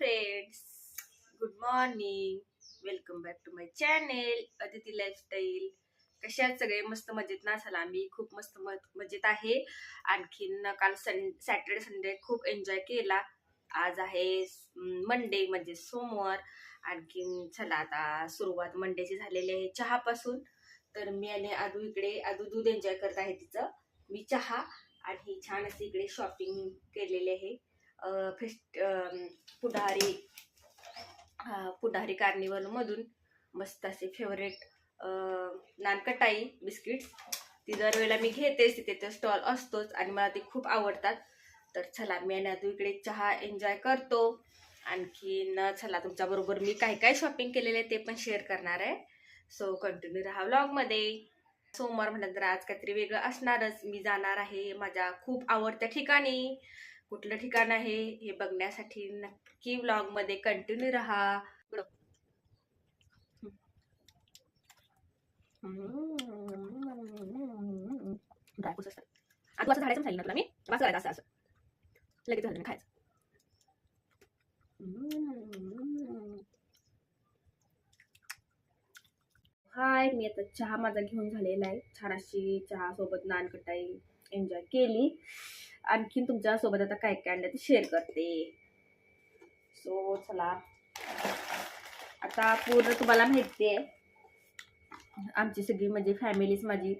Friends good morning welcome back to my channel Aditi lifestyle कशात सगळे मस्त मजेत ना? झाला मी खूप मस्त म- मजेत आहे. आणखीन काल सं सॅटर्डे संडे खूप एन्जॉय केला. आज आहे मंडे म्हणजे सोमवार. आणखीन चला आता सुरुवात मंडेची झालेली आहे चहापासून. तर मी आणि आदू इकडे आदू दूध एन्जॉय करत आहे तिचं. मी चहा आणि छान अशी इकडे शॉपिंग केलेली आहे. फेस्ट पुढारी पुढारी कार्निवलमधून मस्त असे फेवरेट नानकटाई बिस्किट्स ती दरवेळेला मी घेतेच तिथे तो स्टॉल असतोच आणि मला ते खूप आवडतात. तर चला मी आणि अजून इकडे चहा एन्जॉय करतो. आणखीन चला तुमच्याबरोबर मी काय काय शॉपिंग केलेलं आहे ते पण शेअर करणार आहे. सो कंटिन्यू राहा व्लॉगमध्ये सोमवार म्हटलं तर आज काहीतरी वेगळं असणारच. मी जाणार आहे माझ्या खूप आवडत्या ठिकाणी. कुठलं ठिकाण आहे हे बघण्यासाठी नक्की व्लॉगमध्ये कंटिन्यू राहा. ड्रायफ्रुट्स असतात. आता असं झाडायचं सांगितलं तुला मी. असं करायचं असं असं. लगेच झालं खायचं. हाय मी आता चहा माझा घेऊन झालेला आहे. छान अशी चहा सोबत नानकटाई एन्जॉय केली. आणखीन तुमच्यासोबत आता काय काय आणलं ते शेअर करते. सो चला. आता पूर्ण तुम्हाला माहिती आहे. आमची सगळी म्हणजे फॅमिलीच माझी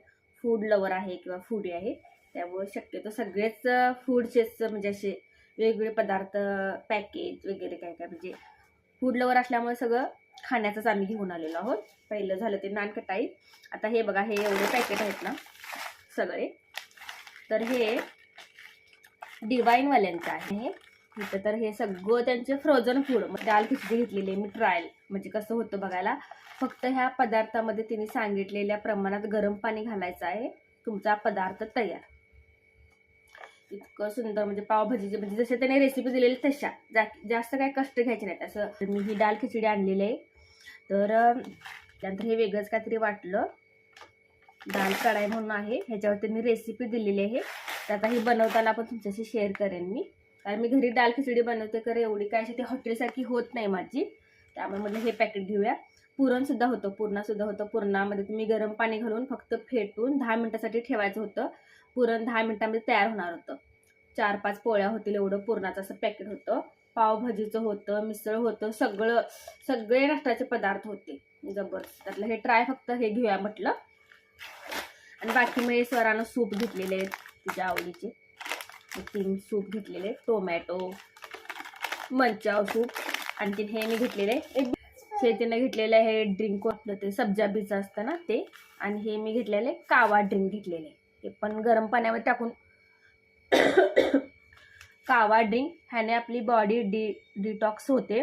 फूड लवर आहे किंवा फूडी आहे. त्यामुळे शक्यतो सगळेच फूडचेच म्हणजे असे वेगवेगळे पदार्थ पॅकेज वगैरे काय काय म्हणजे फूड लवर असल्यामुळे सगळं खाण्याचंच आम्ही घेऊन आलेलो आहोत. पहिलं झालं ते नानकटाई. आता हे बघा हे एवढे पॅकेट आहेत ना सगळे. तर हे डिवाईनवाल्यांचं आहे हे. इथं तर हे सगळं त्यांचे फ्रोझन फूड दाल खिचडी घेतलेली आहे मी ट्रायल म्हणजे कसं होतं बघायला फक्त ह्या पदार्थामध्ये तिने सांगितलेल्या प्रमाणात गरम पाणी घालायचं आहे. तुमचा पदार्थ तयार. इतकं सुंदर म्हणजे पावभाजीचे म्हणजे जसे त्याने रेसिपी दिलेली तशा. जा जास्त काही कष्ट घ्यायचे नाहीत. असं मी ही दाल खिचडी आणलेली आहे. तर त्यानंतर हे वेगळंच काहीतरी वाटलं. दाल कढाई म्हणून आहे. ह्याच्यावर त्यांनी रेसिपी दिलेली आहे. तर आता ही बनवताना पण तुमच्याशी शेअर करेन मी. कारण मी घरी दाल खिचडी बनवते कर एवढी काय अशी ती हॉटेलसारखी होत नाही माझी. त्यामुळे म्हटलं हे पॅकेट घेऊया. पुरणसुद्धा होतं पुरणासुद्धा होतं. पुरणामध्ये तुम्ही गरम पाणी घालून फक्त फेटून दहा मिनटासाठी ठेवायचं होतं. पुरण दहा मिनटामध्ये तयार होणार होतं. चार पाच पोळ्या होतील एवढं पुरणाचं असं पॅकेट होतं. पावभाजीचं होतं मिसळ होतं सगळं सगळे नाश्त्याचे पदार्थ होते. जबरदस्त त्यातलं हे ट्राय फक्त हे घेऊया म्हटलं. आणि बाकी मी स्वरानं सूप घेतलेले आहेत. तिच्या आवडीचे. तीन सूप घेतलेले टोमॅटो मंचाव सूप आणखीन हे मी घेतलेले. एक शेतीनं घेतलेलं आहे ड्रिंक आपलं ते सब्जा बीचं असतं ना ते आणि हे मी घेतलेले कावा ड्रिंक घेतलेले. ते पण गरम पाण्यावर टाकून कावा ड्रिंक ह्याने आपली बॉडी डी डिटॉक्स होते.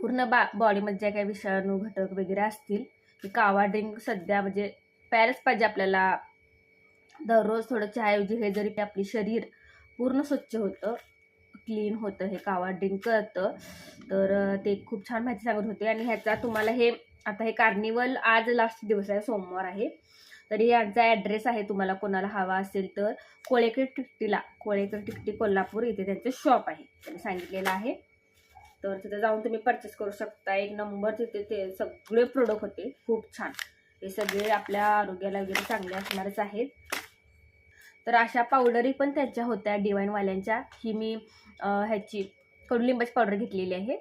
पूर्ण बा बॉडीमध्ये ज्या काही विषाणू घटक वगैरे असतील ते कावा ड्रिंक सध्या म्हणजे प्यायलाच पाहिजे आपल्याला. दररोज थोडं चहाऐवजी हे जरी आपली शरीर पूर्ण स्वच्छ होतं क्लीन होतं हे कावा ड्रिंक करतं तर ते खूप छान माहिती सांगत होते. आणि ह्याचा तुम्हाला हे आता हे कार्निवल आज लास्ट दिवस आहे सोमवार आहे. तरी यांचा ॲड्रेस आहे तुम्हाला कोणाला हवा असेल तर कोळेकर टिकटीला कोळेकर टिकटी कोल्हापूर इथे त्यांचं शॉप आहे. त्यांनी सांगितलेलं आहे. तर तिथे जाऊन तुम्ही परचेस करू शकता. एक नंबर तिथे ते सगळे प्रोडक्ट होते. खूप छान. हे सगळे आपल्या आरोग्याला वगैरे चांगले असणारच आहेत. तर अशा पावडरी पण त्यांच्या होत्या डिवाईनवाल्यांच्या ही मी ह्याची कडुलिंबाची पावडर घेतलेली आहे.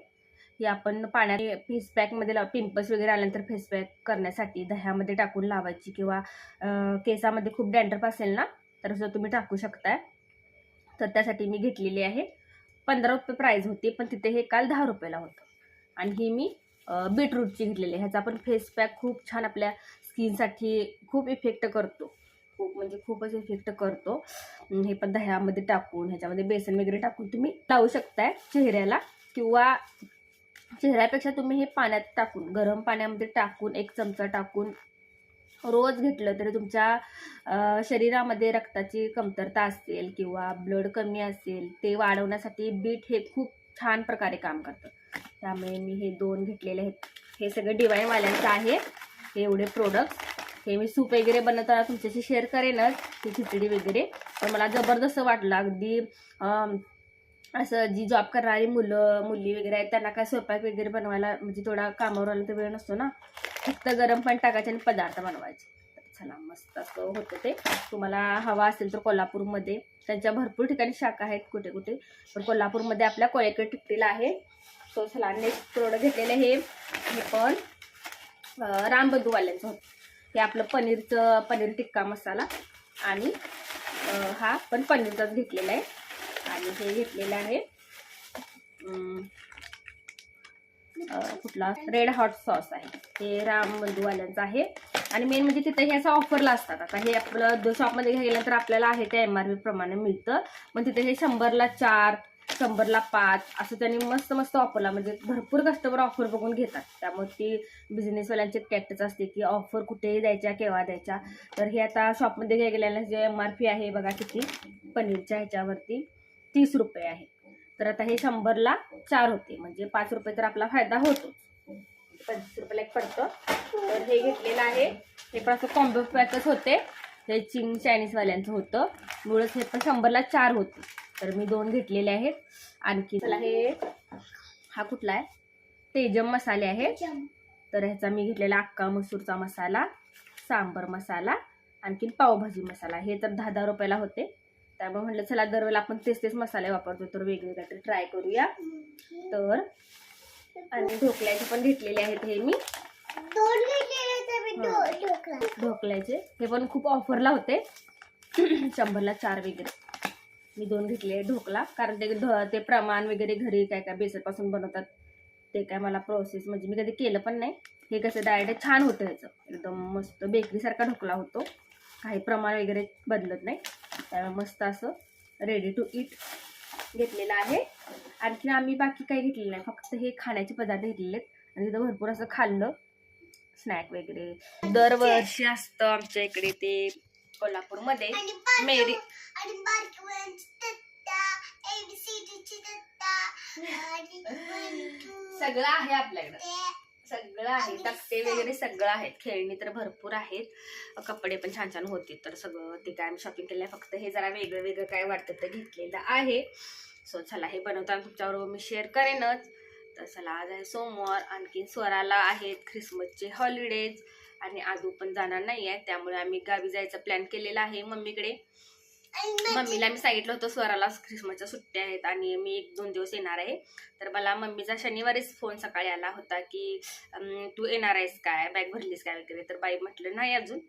ही आपण पाण्यात फेस पॅकमध्ये लाव पिंपल्स वगैरे आल्यानंतर फेस पॅक करण्यासाठी दह्यामध्ये टाकून लावायची किंवा केसामध्ये खूप डॅन्ड्रफ असेल ना तर असं तुम्ही टाकू शकताय. तर त्यासाठी मी घेतलेली आहे. पंधरा रुपये प्राईज होती पण तिथे हे काल दहा रुपयाला होतं. आणि ही मी बीटरूटची घेतलेली ह्याचा पण फेस पॅक खूप छान आपल्या स्किनसाठी खूप इफेक्ट करतो. खूप म्हणजे खूपच इफेक्ट करतो. हे पण दह्यामध्ये टाकून ह्याच्यामध्ये बेसन वगैरे टाकून तुम्ही लावू शकताय चेहऱ्याला किंवा चेहऱ्यापेक्षा तुम्ही हे पाण्यात टाकून गरम पाण्यामध्ये टाकून एक चमचा टाकून रोज घेतलं तरी तुमच्या शरीरामध्ये रक्ताची कमतरता असेल किंवा ब्लड कमी असेल ते वाढवण्यासाठी बीट हे खूप छान प्रकारे काम करतं. त्यामुळे मी हे दोन घेतलेले आहेत. हे सगळे डिवाईनवाल्यांचं आहे. हे एवढे प्रोडक्ट हे मी सूप वगैरे बनवताना तुमच्याशी शेअर करेनच ही खिचडी वगैरे. पण मला जबरदस्त वाटलं. अगदी असं जी जॉब करणारी मुलं मुली वगैरे आहेत त्यांना काय स्वयंपाक वगैरे बनवायला म्हणजे थोडा कामावर आला तर वेळ नसतो ना. फक्त गरम पण टाकायचे आणि पदार्थ बनवायचे. छान चला मस्त असं होतं ते. तुम्हाला हवा असेल तर कोल्हापूरमध्ये. त्यांच्या भरपूर ठिकाणी शाखा आहेत कुठे कुठे पण कोल्हापूरमध्ये आपल्या कोळेकर टिकटीला आहे. सो चला नेक्स्ट प्रोडक्ट घेतलेलं हे हे पण रामबंधूवाल्यांचं होतं. हे आपलं पनीरचं पनीर टिक्का मसाला आणि हा पण पनीरचाच घेतलेला आहे. आणि हे घेतलेलं आहे कुठला? रेड हॉट सॉस आहे. हे राम बंधूवाल्यांचं आहे. आणि मेन म्हणजे तिथे हे असं ऑफरला असतात. आता हे आपलं शॉपमध्ये गेलं तर आपल्याला आहे त्या एम आर पी प्रमाणे मिळतं. पण तिथे हे शंभरला चार शंभरला पाच असं त्यांनी मस्त मस्त ऑफरला म्हणजे भरपूर कस्टमर ऑफर बघून घेतात. त्यामुळे ती बिझनेसवाल्यांची टॅक्टच असते की ऑफर कुठेही द्यायच्या केव्हा द्यायच्या. तर हे आता शॉपमध्ये घ्या गेलेल्या जे एम आर पी आहे बघा किती? पनीरच्या ह्याच्यावरती तीस रुपये आहे. तर आता हे शंभरला चार होते. म्हणजे पाच रुपये तर आपला फायदा होतो पंचवीस रुपयाला एक पडतं. तर हे घेतलेलं आहे. हे पण असं कॉम्बो पॅकच होते. हे चीन चायनीजवाल्यांचं होतं. मुळच हे पण शंभरला चार होते. तर मी दोन घेतलेले आहेत. आणखी हे हा कुठला आहे? तेजम मसाले आहे तर ह्याचा मी घेतलेला अक्का मसूरचा मसाला सांबर मसाला आणखीन पावभाजी मसाला. हे तर दहा दहा रुपयाला होते. त्यामुळे म्हटलं चला दरवेळेला आपण तेच तेच मसाले वापरतो तर वेगळे काहीतरी ट्राय करूया. तर आणि ढोकल्याचे पण घेतलेले आहेत हे मी. ढोकल्याचे. हे पण खूप ऑफरला होते. शंभरला चार वगैरे. मी दोन घेतले ढोकला कारण ते ढ- ते प्रमाण वगैरे घरी काय काय बेसनपासून बनवतात ते काय मला प्रोसेस म्हणजे मी कधी केलं पण नाही. हे कसं डायरेक्ट छान होतं ह्याचं. एकदम मस्त बेकरीसारखा ढोकला होतो. काही प्रमाण वगैरे बदलत नाही. त्यामुळे मस्त असं रेडी टू इट घेतलेलं आहे. आणखी आम्ही बाकी काही घेतलेलं नाही. फक्त हे खाण्याचे पदार्थ घेतलेले आहेत. आणि तिथं भरपूर असं खाल्लं. स्नॅक वगैरे. दरवर्षी असतं आमच्या इकडे ते कोल्हापूरमध्ये. मेरी सगळं आहे आपल्याकडं. ते- सगळं आहे. तक्ते वगैरे सगळं आहेत खेळणी तर भरपूर आहेत. कपडे पण छान छान होते. तर सगळं ते काय आम्ही शॉपिंग केलं फक्त हे जरा वेगळं वेगळं काय वाटतं तर घेतलेलं आहे. सो चला हे बनवताना तुमच्याबरोबर मी शेअर करेनच. तर चला आज आहे सोमवार. आणखी स्वराला आहेत ख्रिसमसचे हॉलिडेज आणि आजू पण जाणार नाही आहे त्यामुळे आम्ही गावी जायचा प्लॅन केलेला आहे मम्मीकडे. मम्मीला मी सांगितलं होतं स्वराला ख्रिसमसच्या सुट्ट्या आहेत आणि मी एक दोन दिवस येणार आहे. तर मला मम्मीचा शनिवारीच फोन सकाळी आला होता की तू येणार आहेस काय? बॅग भरलीस काय वगैरे? तर बाई म्हटलं नाही अजून.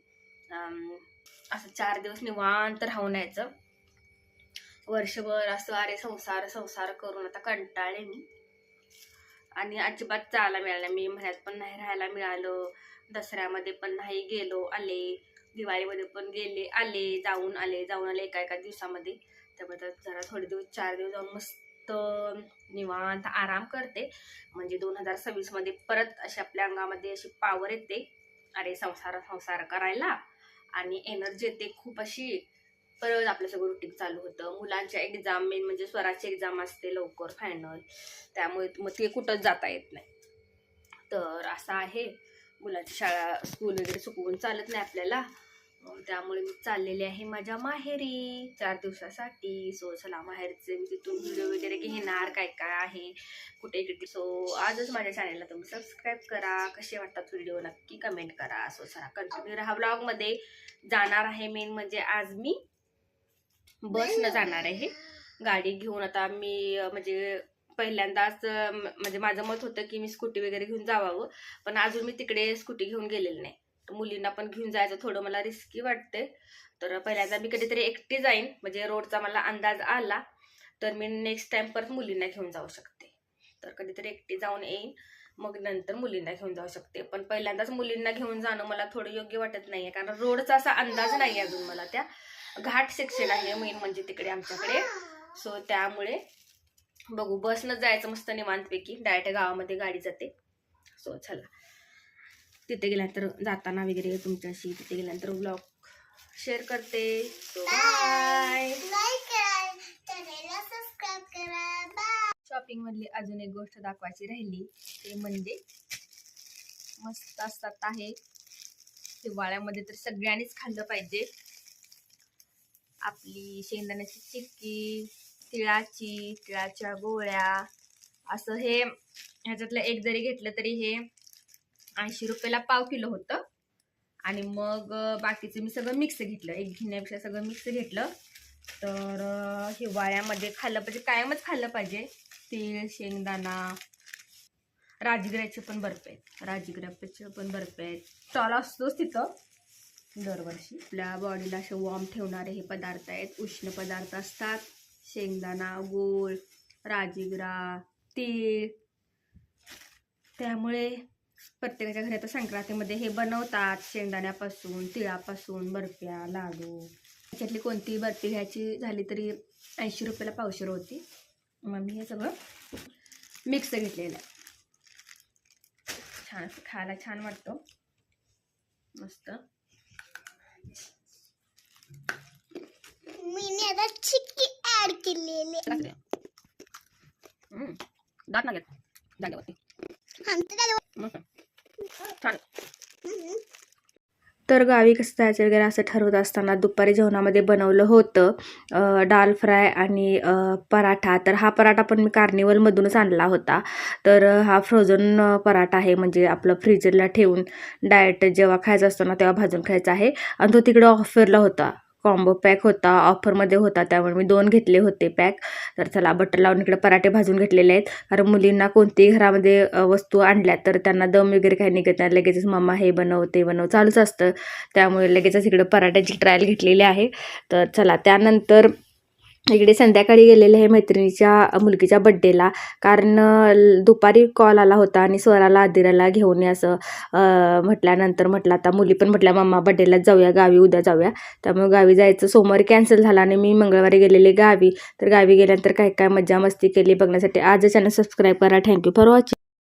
असं चार दिवस निवांत राहून यायचं. वर्षभर असं अरे संसार संसार करून आता कंटाळले मी. आणि अजिबात जायला मिळालं मी म्हणत पण नाही राहायला मिळालं. दसऱ्यामध्ये पण नाही गेलो आले. दिवाळीमध्ये पण गेले आले जाऊन आले. जाऊन आले एका एका दिवसामध्ये. त्यामुळे जरा थोडे दिवस चार दिवस जाऊन मस्त निवांत आराम करते. म्हणजे दोन हजार सव्वीसमध्ये परत अशी आपल्या अंगामध्ये अशी पावर येते. अरे संसार संसार करायला. आणि एनर्जी येते. खूप अशी परत आपलं सगळं रुटीन चालू होतं. मुलांच्या एक्झाम मेन म्हणजे स्वराची एक्झाम असते लवकर फायनल त्यामुळे मग ते कुठंच जाता येत नाही. तर असं आहे. मुलाची शाळा स्कूल वगैरे चुकवून चालत नाही आपल्याला. त्यामुळे मी चाललेले आहे माझ्या माहेरी. चार दिवसासाठी. सो चला माहेरचे मी तिथून व्हिडिओ वगैरे घेणार. काय काय आहे? कुठे इकडे सो आजच माझ्या चॅनलला तुम्ही सबस्क्राईब करा. कसे वाटतात व्हिडिओ नक्की कमेंट करा. सो चला कंटिन्यू राहा ब्लॉगमध्ये जाणार आहे मेन म्हणजे आज मी. बसनं जाणार आहे. गाडी घेऊन आता मी म्हणजे पहिल्यांदाच म- म्हणजे माझं मत होतं की मी स्कूटी वगैरे घेऊन जावावं पण अजून मी तिकडे स्कूटी घेऊन गेलेली नाही. तर मुलींना पण घेऊन जायचं थोडं मला रिस्की वाटते तर पहिल्यांदा मी कधीतरी एकटी जाईन म्हणजे रोडचा मला अंदाज आला तर मी नेक्स्ट टाइम परत मुलींना घेऊन जाऊ शकते. तर कधीतरी एकटी जाऊन येईन मग नंतर मुलींना घेऊन जाऊ शकते. पण पहिल्यांदाच मुलींना घेऊन जाणं मला थोडं योग्य वाटत नाहीये कारण रोडचा असा अंदाज नाही अजून मला त्या घाट सेक्शन आहे मेन म्हणजे तिकडे आमच्याकडे. सो त्यामुळे बघू बसनं जायचं मस्त निवांतपैकी. डायरेक्ट गावामध्ये गाडी जाते. सो चला. तिथे गेल्यानंतर जाताना वगैरे तुमच्याशी तिथे गेल्यानंतर ब्लॉग शेअर करते. सो बाय लाईक करा. चॅनेलला सबस्क्राईब करा. बाय शॉपिंग मधली अजून एक गोष्ट दाखवायची राहिली ते म्हणजे मस्त असतात आहे. हिवाळ्यामध्ये तर सगळ्यांनीच खाल्लं पाहिजे. आपली शेंगदाण्याची चिक्की तिळाची तिळाच्या गोळ्या असं हे ह्याच्यातलं एक जरी घेतलं तरी हे ऐंशी रुपयाला पाव किलो होतं. आणि मग बाकीचं मी सगळं मिक्स घेतलं. एक घेण्यापेक्षा सगळं मिक्स घेतलं. तर हिवाळ्यामध्ये खाल्लं पाहिजे कायमच खाल्लं पाहिजे. तीळ शेंगदाणा राजगिऱ्याचे पण बर्फ आहेत. राजगिऱ्याचे पण बर्फ आहेत. स्टॉल असतोच तिथं. दरवर्षी आपल्या बॉडीला असे वॉर्म ठेवणारे हे पदार्थ आहेत. उष्ण पदार्थ असतात. शेंगदाणा गूळ राजीगरा तीळ. त्यामुळे प्रत्येकाच्या घरी आता संक्रांतीमध्ये हे बनवतात. शेंगदाण्यापासून तिळापासून बर्फ्या लाडू. त्याच्यातली कोणतीही बर्फी घ्यायची झाली तरी ऐंशी रुपयाला पावशेर होती. मग मी हे सगळं मिक्स घेतलेलं आहे. छान खायला छान वाटतो. मस्त. मी आता चिक्की दात ना घेत जागेवरती मस्त. छान. तर गावी कसं जायचं वगैरे असं ठरवत असताना दुपारी जेवणामध्ये बनवलं होतं डाल फ्राय आणि पराठा. तर हा पराठा पण मी कार्निवलमधूनच आणला होता. तर हा फ्रोझन पराठा आहे म्हणजे आपलं फ्रीजरला ठेवून डायरेक्ट जेव्हा खायचं असतं ना तेव्हा भाजून खायचा आहे. आणि तो तिकडं ऑफरला होता. कॉम्बो पॅक होता ऑफरमध्ये होता त्यामुळे मी दोन घेतले होते पॅक तर चला बटर लावून इकडे पराठे भाजून घेतलेले आहेत. कारण मुलींना कोणतीही घरामध्ये वस्तू आणल्या तर त्यांना दम वगैरे काही निघत नाही. लगेचच मम्मा हे बनव ते बनव. चालूच असतं. त्यामुळे लगेचच इकडे पराठ्याची ट्रायल घेतलेली आहे. तर चला त्यानंतर इकडे संध्याकाळी गेलेले आहे मैत्रिणीच्या मुलगीच्या बड्डेला कारण दुपारी कॉल आला होता आणि स्वराला आदिराला घेऊन असं म्हटल्यानंतर म्हटलं आता मुली पण म्हटल्या मम्मा बड्डेलाच जाऊया गावी उद्या जाऊया. त्यामुळे गावी जायचं. सोमवारी कॅन्सल झालं आणि मी मंगळवारी गेलेले गावी. तर गावी गेल्यानंतर काय काय मजा मस्ती केली बघण्यासाठी. आजच चॅनल सबस्क्राईब करा. Thank you for watching